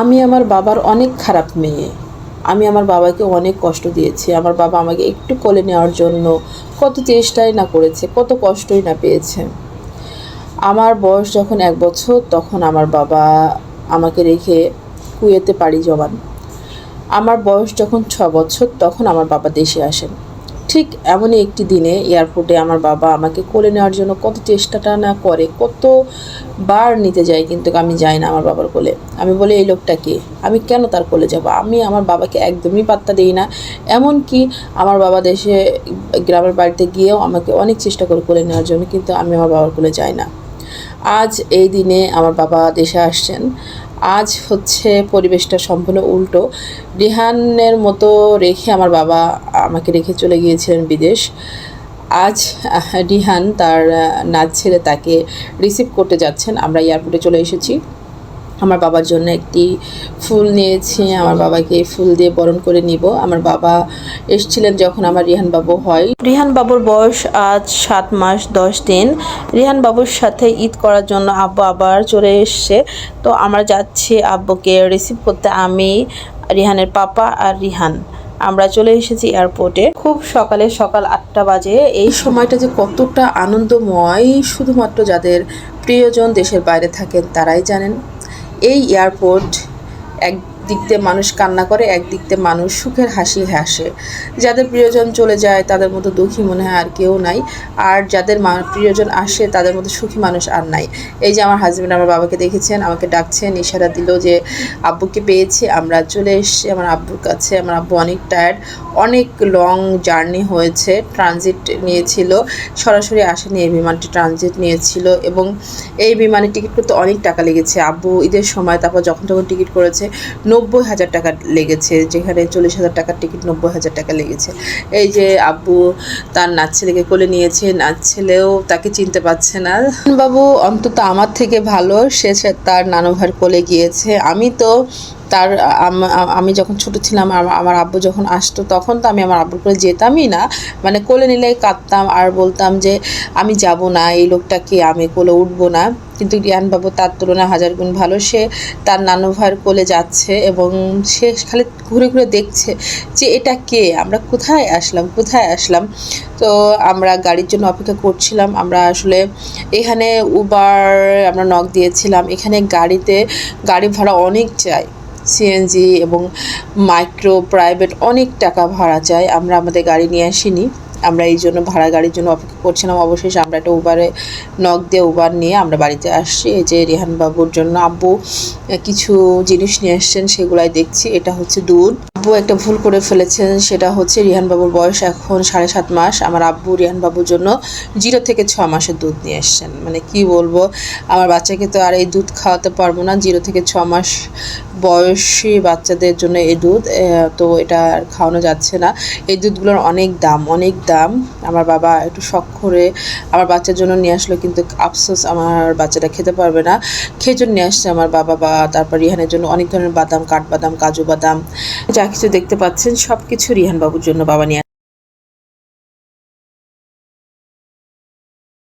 আমি আমার বাবার অনেক খারাপ মেয়ে। আমি আমার বাবাকে অনেক কষ্ট দিয়েছি। আমার বাবা আমাকে একটু কোলে নেওয়ার জন্য কত চেষ্টাই না করেছে, কত কষ্টই না পেয়েছে। আমার বয়স যখন এক বছর, তখন আমার বাবা আমাকে রেখে কুয়েতে পাড়ি জমান। আমার বয়স যখন ছ বছর, তখন আমার বাবা দেশে আসেন। ঠিক এমনই একটি দিনে এয়ারপোর্টে আমার বাবা আমাকে কোলে নেওয়ার জন্য কত চেষ্টাটা না করে, কত বার নিতে যাই কিন্তু আমি যাই না আমার বাবার কোলে। আমি বলি, এই লোকটাকে আমি কেন তার কোলে যাব? আমি আমার বাবাকে একদমই পাত্তা দিই না। এমনকি আমার বাবা দেশে গ্রামের বাড়িতে গিয়েও আমাকে অনেক চেষ্টা করে কোলে নেওয়ার জন্য, কিন্তু আমি আমার বাবার কোলে যাই না। আজ এই দিনে আমার বাবা দেশে আসছেন। আজ হচ্ছে পরিবেশটা সম্পূর্ণ উল্টো। রিহানের মতো রেখে আমার বাবা আমাকে রেখে চলে গিয়েছিলেন বিদেশ। আজ রিহান তার নাচ ছেড়ে তাকে রিসিভ করতে যাচ্ছেন। আমরা এয়ারপোর্টে চলে এসেছি। আমার বাবার জন্য একটি ফুল নিয়েছি আমার বাবাকে ফুল দিয়ে বরণ করে নিব। আমার বাবা এসেছিলেন যখন আমার রিহান বাবু হয়। রিহান বাবুর বয়স আজ সাত মাস দশ দিন। রিহান বাবুর সাথে ঈদ করার জন্য আব্বু আবার চলে এসছে। তো আমরা যাচ্ছি আব্বুকে রিসিভ করতে। আমি রিহানের পাপা আর রিহান। আমরা চলে এসেছি এয়ারপোর্টে খুব সকালে সকাল আটটা বাজে। এই সময়টা যে কতটা আনন্দময় শুধুমাত্র যাদের প্রিয়জন দেশের বাইরে থাকেন তারাই জানেন। এই এয়ারপোর্ট একদিক দিয়ে মানুষ কান্না করে একদিক দিয়ে মানুষ সুখের হাসি হাসে। যাদের প্রিয়জন চলে যায়, তাদের মতো দুঃখী মনে হয় আর কেউ নাই। আর যাদের প্রিয়জন আসে, তাদের মতো সুখী মানুষ আর নাই। এই যে আমার হাজব্যান্ড আমার বাবাকে দেখেছেন, আমাকে ডাকছেন, ইশারা দিল যে, আব্বুকে পেয়েছি, আমরা চলে এসেছি, আমার আব্বুর কাছে। আমার আব্বু অনেক টায়ার্ড অনেক লং জার্নি হয়েছে ট্রানজিট নিয়েছিল। সরাসরি আসেনি, এই বিমানটি ট্রানজিট নিয়েছিল এবং এই বিমানের টিকিট করতে অনেক টাকা লেগেছে। আব্বু ঈদের সময় তারপর যখন তখন টিকিট করেছে নব্বই হাজার টাকা লেগেছে, যেখানে চল্লিশ হাজার টাকার টিকিট নব্বই হাজার টাকা লেগেছে। এই যে আব্বু তার নাচ ছেলেকে কোলে নিয়েছে, নাচ ছেলেও তাকে চিনতে পারছে না। বাবু, অন্তত আমার থেকে ভালো, সে তার নানু ভাইয়ের কোলে গিয়েছে। আমি তো তার আম- যখন ছোট ছিলাম আমার আব্বু যখন আসতো, তখন তো আমি আমার আব্বুর করে যেতামই না। মানে কোলে নিলেই কাঁদতাম আর বলতাম যে, আমি যাব না, এই লোকটাকে আমি কোলে উঠবো না। কিন্তু রিয়ানবাবু তার তুলনায় হাজার গুণ ভালো। সে তার নানু ভাইয়ের কোলে যাচ্ছে এবং সে খালি ঘুরে ঘুরে দেখছে যে, এটা কে? আমরা কোথায় আসলাম? কোথায় আসলাম? তো আমরা গাড়ির জন্য অপেক্ষা করছিলাম। আমরা আসলে এখানে উবার আমরা নক দিয়েছিলাম। এখানে গাড়িতে গাড়ি ভাড়া অনেক চাই সিএনজি এবং মাইক্রো প্রাইভেট অনেক টাকা ভাড়া চাই। আমরা আমাদের গাড়ি নিয়ে আসিনি। আমরা এই জন্য ভাড়া গাড়ির জন্য অপেক্ষা করছিলাম। অবশেষ আমরা একটা উবারে নখ দিয়ে উবার নিয়ে আমরা বাড়িতে আসছি। এই যে রেহান বাবুর জন্য আব্বু কিছু জিনিস নিয়ে আসছেন, সেগুলাই দেখছি। এটা হচ্ছে দুধ। আব্বু একটা ভুল করে ফেলেছেন, সেটা হচ্ছে রিহান বাবুর বয়স এখন সাড়ে সাত মাস। আমার আব্বু রিহান বাবুর জন্য জিরো থেকে ছ মাসের দুধ নিয়ে এসছেন। মানে কি বলব, আমার বাচ্চাকে তো আর এই দুধ খাওয়াতে পারব না। জিরো থেকে ছ মাস বয়সী বাচ্চাদের জন্য এই দুধ তো এটা আর খাওয়ানো যাচ্ছে না। এই দুধগুলোর অনেক দাম অনেক দাম। আমার বাবা একটু শখ করে আমার বাচ্চার জন্য নিয়ে আসলো, কিন্তু আফসোস আমার বাচ্চাটা খেতে পারবে না। খেজুর নিয়ে আসছে আমার বাবা বা তারপর রিহানের জন্য অনেক ধরনের বাদাম, কাঠবাদাম, কাজু বাদাম। যা কিছু দেখতে পাচ্ছেন সব কিছু রিহান বাবুর জন্য বাবা নিয়ে